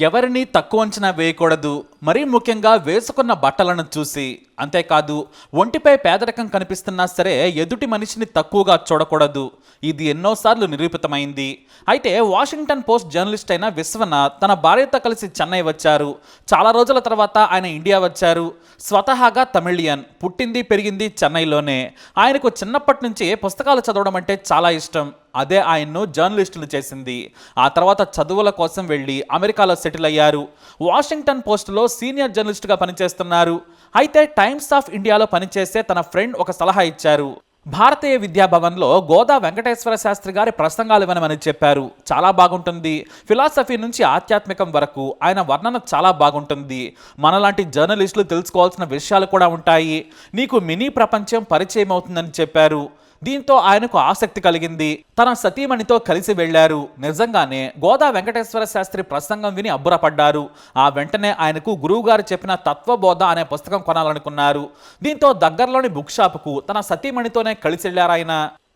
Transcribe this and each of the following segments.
ఎవరిని తక్కువ అంచనా వేయకూడదు మరీ ముఖ్యంగా వేసుకున్న బట్టలను చూసి. అంతేకాదు ఒంటిపై పేదరికం కనిపిస్తున్నా సరే ఎదుటి మనిషిని తక్కువగా చూడకూడదు. ఇది ఎన్నోసార్లు నిరూపితమైంది. అయితే వాషింగ్టన్ పోస్ట్ జర్నలిస్ట్ అయిన విశ్వనాథ్ తన భార్యతో కలిసి చెన్నై వచ్చారు. చాలా రోజుల తర్వాత ఆయన ఇండియా వచ్చారు. స్వతహాగా తమిళియన్ పుట్టింది పెరిగింది చెన్నైలోనే. ఆయనకు చిన్నప్పటి నుంచి పుస్తకాలు చదవడం అంటే చాలా ఇష్టం. అదే ఆయన్ను జర్నలిస్టులు చేసింది. ఆ తర్వాత చదువుల కోసం వెళ్ళి అమెరికాలో సెటిల్ అయ్యారు. వాషింగ్టన్ పోస్టులో సీనియర్ జర్నలిస్టుగా పనిచేస్తున్నారు. అయితే టైమ్స్ ఆఫ్ ఇండియాలో పనిచేసే తన ఫ్రెండ్ ఒక సలహా ఇచ్చారు. భారతీయ విద్యాభవన్లో గోదా వెంకటేశ్వర శాస్త్రి గారి ప్రసంగాలు వినమని చెప్పారు. చాలా బాగుంటుంది. ఫిలాసఫీ నుంచి ఆధ్యాత్మికం వరకు ఆయన వర్ణన చాలా బాగుంటుంది. మనలాంటి జర్నలిస్టులు తెలుసుకోవాల్సిన విషయాలు కూడా ఉంటాయి. నీకు మినీ ప్రపంచం పరిచయం అవుతుందని చెప్పారు. దీంతో ఆయనకు ఆసక్తి కలిగింది. తన సతీమణితో కలిసి వెళ్ళారు నిజంగానే గోదా వెంకటేశ్వర శాస్త్రి ప్రసంగం విని అబ్బురపడ్డారు. ఆ వెంటనే ఆయనకు గురువుగారు చెప్పిన తత్వబోధ అనే పుస్తకం కొనాలనుకున్నారు. దీంతో దగ్గరలోని బుక్ షాపుకు తన సతీమణితోనే కలిసి వెళ్ళారాయన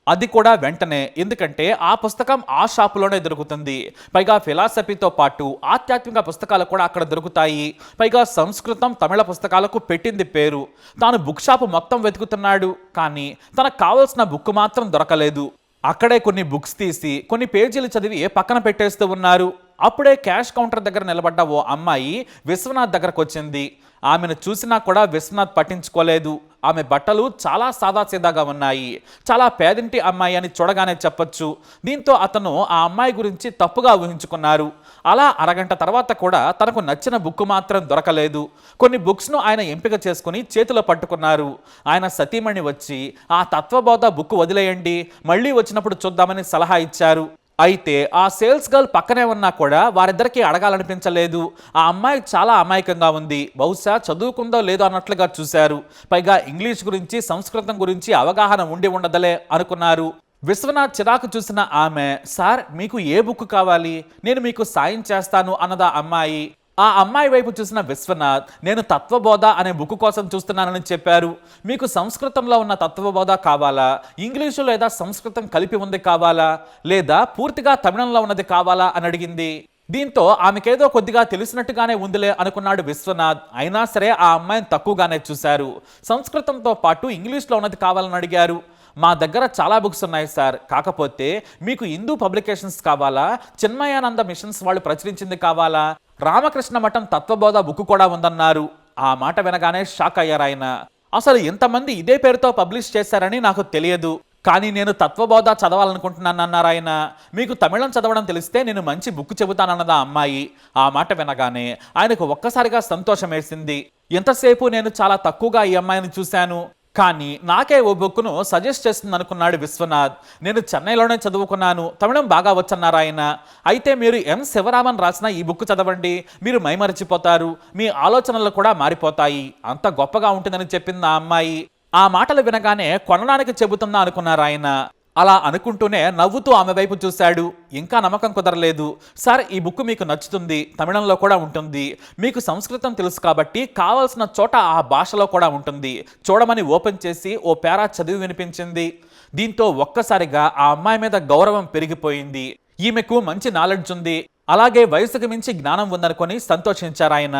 అది కూడా వెంటనే. ఎందుకంటే ఆ పుస్తకం ఆ షాపులోనే దొరుకుతుంది. పైగా ఫిలాసఫీతో పాటు ఆధ్యాత్మిక పుస్తకాలు కూడా అక్కడ దొరుకుతాయి. పైగా సంస్కృతం తమిళ పుస్తకాలకు పెట్టింది పేరు. తాను బుక్ షాప్ మొత్తం వెతుకుతున్నాడు. కానీ తనకు కావలసిన బుక్ మాత్రం దొరకలేదు. అక్కడే కొన్ని బుక్స్ తీసి కొన్ని పేజీలు చదివి పక్కన పెట్టేస్తూ ఉన్నారు. అప్పుడే క్యాష్ కౌంటర్ దగ్గర నిలబడ్డ ఓ అమ్మాయి విశ్వనాథ్ దగ్గరకు వచ్చింది. ఆమెను చూసినా కూడా విశ్వనాథ్ పట్టించుకోలేదు. ఆమె బట్టలు చాలా సాదాసీదాగా ఉన్నాయి. చాలా పేదింటి అమ్మాయి అని చూడగానే చెప్పొచ్చు. దీంతో అతను ఆ అమ్మాయి గురించి తప్పుగా ఊహించుకున్నారు. అలా అరగంట తర్వాత కూడా తనకు నచ్చిన బుక్ మాత్రం దొరకలేదు. కొన్ని బుక్స్ను ఆయన ఎంపిక చేసుకుని చేతిలో పట్టుకున్నారు. ఆయన సతీమణి వచ్చి ఆ తత్వబోధ బుక్ వదిలేయండి. మళ్ళీ వచ్చినప్పుడు చూద్దామని సలహా ఇచ్చారు. అయితే ఆ సేల్స్ గర్ల్ పక్కనే ఉన్నా కూడా వారిద్దరికీ అడగాలనిపించలేదు. ఆ అమ్మాయి చాలా అమాయకంగా ఉంది. బహుశా చదువుకుందో లేదో అన్నట్లుగా చూశారు. పైగా ఇంగ్లీష్ గురించి సంస్కృతం గురించి అవగాహన ఉండి ఉండదలే అనుకున్నారు. విశ్వనాథ్ చిరాకు చూసిన ఆమె సార్ మీకు ఏ బుక్ కావాలి? నేను మీకు సాయం చేస్తాను అన్నదా అమ్మాయి. ఆ అమ్మాయి వైపు చూసిన విశ్వనాథ్ నేను తత్వబోధ అనే బుక్ కోసం చూస్తున్నానని చెప్పారు. మీకు సంస్కృతంలో ఉన్న తత్వబోధ కావాలా? ఇంగ్లీషు లేదా సంస్కృతం కలిపి ఉంది కావాలా? లేదా పూర్తిగా తమిళంలో ఉన్నది కావాలా? అని అడిగింది. దీంతో ఆమెకేదో కొద్దిగా తెలిసినట్టుగానే ఉందిలే అనుకున్నాడు విశ్వనాథ్. అయినా సరే ఆ అమ్మాయిని తక్కువగానే చూశారు. సంస్కృతంతో పాటు ఇంగ్లీష్లో ఉన్నది కావాలని అడిగారు. మా దగ్గర చాలా బుక్స్ ఉన్నాయి సార్. కాకపోతే మీకు హిందూ పబ్లికేషన్స్ కావాలా? చిన్మయానంద మిషన్స్ వాళ్ళు ప్రచురించింది కావాలా? రామకృష్ణ మఠం తత్వబోధ బుక్ కూడా ఉందన్నారు. ఆ మాట వినగానే షాక్ అయ్యారు ఆయన. అసలు ఇంతమంది ఇదే పేరుతో పబ్లిష్ చేశారని నాకు తెలియదు. కానీ నేను తత్వబోధ చదవాలనుకుంటున్నానన్నారు ఆయన. మీకు తమిళం చదవడం తెలిస్తే నేను మంచి బుక్ చెబుతానన్నది ఆ అమ్మాయి. ఆ మాట వినగానే ఆయనకు ఒక్కసారిగా సంతోషం వేసింది ఎంతసేపు నేను చాలా తక్కువగా ఈ అమ్మాయిని చూశాను. కానీ నాకే ఓ బుక్ను సజెస్ట్ చేస్తుంది అనుకున్నాడు విశ్వనాథ్. నేను చెన్నైలోనే చదువుకున్నాను. తమిళం బాగా వచ్చన్నారు ఆయన. అయితే మీరు ఎం. శివరామన్ రాసిన ఈ బుక్ చదవండి. మీరు మైమరిచిపోతారు. మీ ఆలోచనలు కూడా మారిపోతాయి. అంత గొప్పగా ఉంటుందని చెప్పింది ఆ అమ్మాయి. ఆ మాటలు వినగానే కొనడానికి చెబుతుందా అనుకున్నారు ఆయన. అలా అనుకుంటూనే నవ్వుతూ ఆమె వైపు చూశాడు. ఇంకా నమ్మకం కుదరలేదు. సార్ ఈ బుక్ మీకు నచ్చుతుంది. తమిళంలో కూడా ఉంటుంది. మీకు సంస్కృతం తెలుసు కాబట్టి కావాల్సిన చోట ఆ భాషలో కూడా ఉంటుంది. చూడమని ఓపెన్ చేసి ఓ పేరా చదివి వినిపించింది. దీంతో ఒక్కసారిగా ఆ అమ్మాయి మీద గౌరవం పెరిగిపోయింది. ఈమెకు మంచి నాలెడ్జ్ ఉంది. అలాగే వయసుకు మించి జ్ఞానం ఉందనుకొని సంతోషించారాయన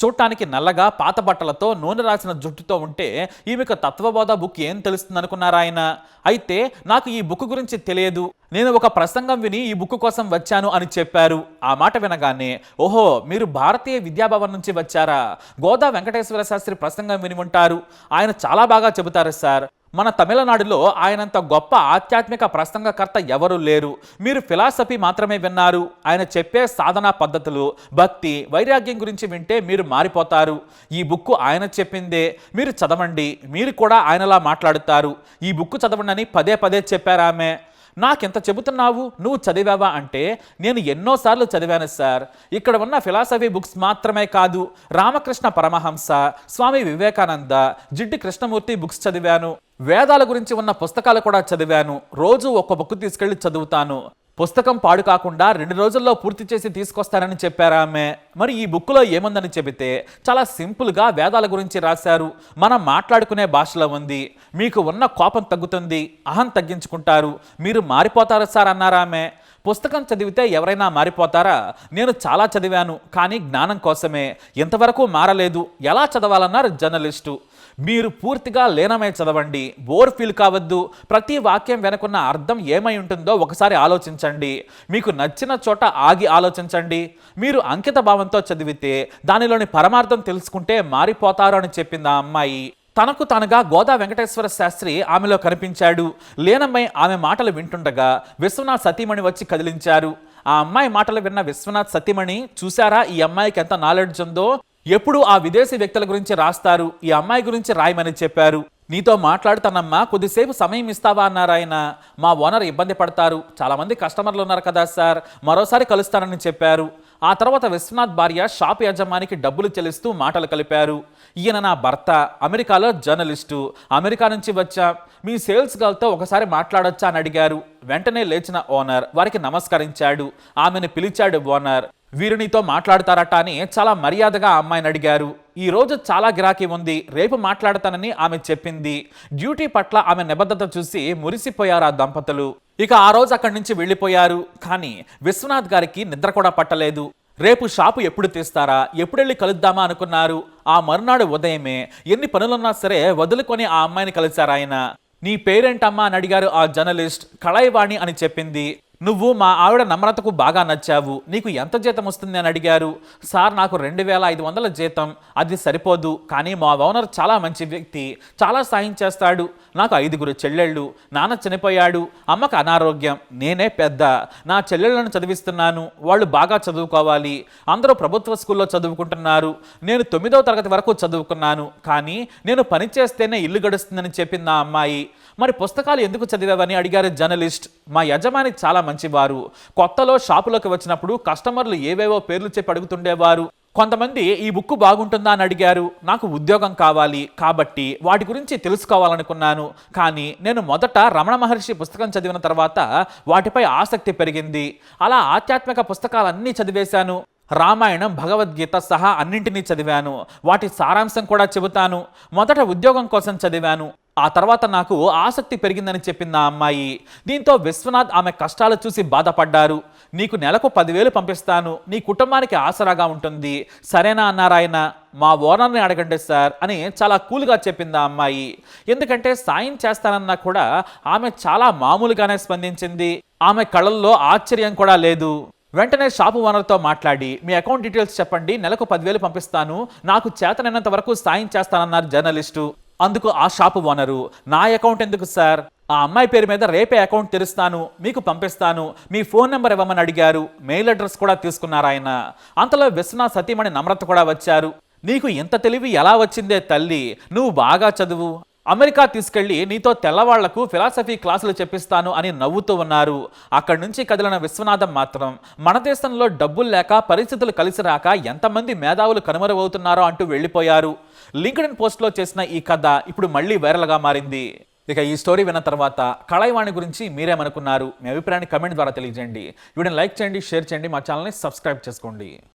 చూడటానికి నల్లగా పాత బట్టలతో నూనె రాసిన జుట్టుతో ఉంటే ఈమెకు తత్వబోధ బుక్ ఏం తెలుస్తుందనుకున్నారాయన అయితే నాకు ఈ బుక్ గురించి తెలియదు. నేను ఒక ప్రసంగం విని ఈ బుక్ కోసం వచ్చాను అని చెప్పారు. ఆ మాట వినగానే ఓహో మీరు భారతీయ విద్యాభవన్ నుంచి వచ్చారా? గోదా వెంకటేశ్వర శాస్త్రి ప్రసంగం విని ఉంటారు. ఆయన చాలా బాగా చెబుతారు సార్. మన తమిళనాడులో ఆయనంత గొప్ప ఆధ్యాత్మిక ప్రసంగకర్త ఎవరు లేరు. మీరు ఫిలాసఫీ మాత్రమే విన్నారు. ఆయన చెప్పే సాధనా పద్ధతులు భక్తి వైరాగ్యం గురించి వింటే మీరు మారిపోతారు. ఈ బుక్ ఆయన చెప్పిందే. మీరు చదవండి. మీరు కూడా ఆయనలా మాట్లాడుతారు. ఈ బుక్ చదవండి అని పదే పదే చెప్పారామె. నాకెంత చెబుతున్నావు? నువ్వు చదివావా అంటే నేను ఎన్నోసార్లు చదివాను సార్. ఇక్కడ ఉన్న ఫిలాసఫీ బుక్స్ మాత్రమే కాదు రామకృష్ణ పరమహంస స్వామి వివేకానంద జిడ్డి కృష్ణమూర్తి బుక్స్ చదివాను. వేదాల గురించి ఉన్న పుస్తకాలు కూడా చదివాను. రోజు ఒక్క బుక్ తీసుకెళ్ళి చదువుతాను. పుస్తకం పాడు కాకుండా రెండు రోజుల్లో పూర్తి చేసి తీసుకొస్తానని చెప్పారా ఆమె. మరి ఈ బుక్లో ఏముందని చెబితే చాలా సింపుల్గా వేదాల గురించి రాశారు. మనం మాట్లాడుకునే భాషలో ఉంది. మీకు ఉన్న కోపం తగ్గుతుంది. అహం తగ్గించుకుంటారు. మీరు మారిపోతారు సార్ అన్నారు ఆమె. పుస్తకం చదివితే ఎవరైనా మారిపోతారా? నేను చాలా చదివాను కానీ జ్ఞానం కోసమే. ఇంతవరకు మారలేదు? ఎలా చదవాలన్నారు జర్నలిస్టు? మీరు పూర్తిగా లీనమై చదవండి. బోర్ ఫీల్ కావద్దు. ప్రతి వాక్యం వెనుకున్న అర్థం ఏమై ఉంటుందో ఒకసారి ఆలోచించండి. మీకు నచ్చిన చోట ఆగి ఆలోచించండి. మీరు అంకిత భావంతో చదివితే దానిలోని పరమార్థం తెలుసుకుంటే మారిపోతారు అని చెప్పింది ఆ అమ్మాయి. తనకు తనగా గోదా వెంకటేశ్వర శాస్త్రి ఆమెలో కనిపించాడు. లీనమై ఆమె మాటలు వింటుండగా విశ్వనాథ్ సతీమణి వచ్చి కదిలించారు. ఆ అమ్మాయి మాటలు విన్న విశ్వనాథ్ సతీమణి చూసారా ఈ అమ్మాయికి ఎంత నాలెడ్జ్ ఉందో? ఎప్పుడు ఆ విదేశీ వ్యక్తుల గురించి రాస్తారు. ఈ అమ్మాయి గురించి రాయమని చెప్పారు. నీతో మాట్లాడుతానమ్మా కొద్దిసేపు సమయం ఇస్తావా అన్నారు ఆయన మా ఓనర్ ఇబ్బంది పడతారు. చాలామంది కస్టమర్లు ఉన్నారు కదా సార్. మరోసారి కలుస్తానని చెప్పారు. ఆ తర్వాత విశ్వనాథ్ భార్య షాప్ యజమానికి డబ్బులు చెల్లిస్తూ మాటలు కలిపారు. ఈయన నా భర్త అమెరికాలో జర్నలిస్టు. అమెరికా నుంచి వచ్చా. మీ సేల్స్ గర్ల్తో ఒకసారి మాట్లాడొచ్చా అని అడిగారు. వెంటనే లేచిన ఓనర్ వారికి నమస్కరించాడు. ఆమెను పిలిచాడు ఓనర్. వీరు నీతో మాట్లాడతారట అని చాలా మర్యాదగా ఆ అమ్మాయిని అడిగారు. ఈ రోజు చాలా గిరాకీ ఉంది. రేపు మాట్లాడతానని ఆమె చెప్పింది. డ్యూటీ పట్ల ఆమె నిబద్ధత చూసి మురిసిపోయారు ఆ దంపతులు. ఇక ఆ రోజు అక్కడి నుంచి వెళ్ళిపోయారు. కానీ విశ్వనాథ్ గారికి నిద్ర కూడా పట్టలేదు. రేపు షాపు ఎప్పుడు తీస్తారా? ఎప్పుడెళ్ళి కలుద్దామా అనుకున్నారు. ఆ మరునాడు ఉదయమే ఎన్ని పనులున్నా సరే వదులుకొని ఆ అమ్మాయిని కలిశారు ఆయన. నీ పేరేంటమ్మా అని అడిగారు ఆ జర్నలిస్ట్ కళాయివాణి అని చెప్పింది. నువ్వు మా ఆవిడ నమ్రతకు బాగా నచ్చావు. నీకు ఎంత జీతం వస్తుంది? అని అడిగారు. సార్ నాకు రెండు వేల ఐదు వందల జీతం. అది సరిపోదు. కానీ మా ఓనర్ చాలా మంచి వ్యక్తి. చాలా సాయం చేస్తాడు. నాకు ఐదుగురు చెల్లెళ్ళు. నాన్న చనిపోయాడు. అమ్మకు అనారోగ్యం. నేనే పెద్ద. నా చెల్లెళ్ళను చదివిస్తున్నాను. వాళ్ళు బాగా చదువుకోవాలి. అందరూ ప్రభుత్వ స్కూల్లో చదువుకుంటున్నారు. నేను తొమ్మిదవ తరగతి వరకు చదువుకున్నాను. కానీ నేను పని చేస్తేనే ఇల్లు గడుస్తుందని చెప్పింది ఆ అమ్మాయి. మరి పుస్తకాలు ఎందుకు చదివావని అడిగారు జర్నలిస్ట్. మా యజమాని చాలా మంచివారు. కొత్తలో షాపులోకి వచ్చినప్పుడు కస్టమర్లు ఏవేవో పేర్లు చెప్పి అడుగుతుండేవారు. కొంతమంది ఈ బుక్ బాగుంటుందా అని అడిగారు. నాకు ఉద్యోగం కావాలి కాబట్టి వాటి గురించి తెలుసుకోవాలనుకున్నాను. కానీ నేను మొదట రమణ మహర్షి పుస్తకం చదివిన తర్వాత వాటిపై ఆసక్తి పెరిగింది. అలా ఆధ్యాత్మిక పుస్తకాలన్నీ చదివేశాను. రామాయణం భగవద్గీత సహా అన్నింటినీ చదివాను. వాటి సారాంశం కూడా చెబుతాను. మొదట ఉద్యోగం కోసం చదివాను. ఆ తర్వాత నాకు ఆసక్తి పెరిగిందని చెప్పింది ఆ అమ్మాయి. దీంతో విశ్వనాథ్ ఆమె కష్టాలు చూసి బాధపడ్డారు. నీకు నెలకు పదివేలు పంపిస్తాను. నీ కుటుంబానికి ఆసరాగా ఉంటుంది. సరేనా అన్నారాయన. మా ఓనర్ని అడగండి సార్ అని చాలా కూల్గా చెప్పింది ఆ అమ్మాయి. ఎందుకంటే సాయం చేస్తానన్నా కూడా ఆమె చాలా మామూలుగానే స్పందించింది. ఆమె కళల్లో ఆశ్చర్యం కూడా లేదు. వెంటనే షాపు ఓనర్తో మాట్లాడి మీ అకౌంట్ డీటెయిల్స్ చెప్పండి నెలకు పదివేలు పంపిస్తాను. నాకు చేతనైనంత వరకు సాయం చేస్తానన్నారు జర్నలిస్టు. అందుకు ఆ షాపు ఓనరు నా అకౌంట్ ఎందుకు సార్? ఆ అమ్మాయి పేరు మీద రేపే అకౌంట్ తెరుస్తాను మీకు పంపిస్తాను మీ ఫోన్ నెంబర్ ఇవ్వమని అడిగారు మెయిల్ అడ్రస్ కూడా తీసుకున్నారు ఆయన. అంతలో విశ్వనాథ్ సతీమణి నమ్రత కూడా వచ్చారు. నీకు ఇంత తెలివి ఎలా వచ్చిందే తల్లి? నువ్వు బాగా చదువు. అమెరికా తీసుకెళ్ళి నీతో తెల్లవాళ్ళకు ఫిలాసఫీ క్లాసులు చెప్పిస్తాను అని నవ్వుతూ ఉన్నారు. అక్కడి నుంచి కదిలిన విశ్వనాథం మాత్రం మన దేశంలో డబ్బులు లేక పరిస్థితులు కలిసి రాక ఎంతమంది మేధావులు కనుమరుగవుతున్నారో అంటూ వెళ్ళిపోయారు. లింక్డ్ఇన్ పోస్ట్లో చేసిన ఈ కథ ఇప్పుడు మళ్ళీ వైరల్గా మారింది. ఇక ఈ స్టోరీ విన్న తర్వాత కళాయివాణి గురించి మీరేమనుకున్నారు? మీ అభిప్రాయాన్ని కమెంట్ ద్వారా తెలియజేయండి. వీడియోని లైక్ చేయండి షేర్ చేయండి మా ఛానల్ని సబ్స్క్రైబ్ చేసుకోండి.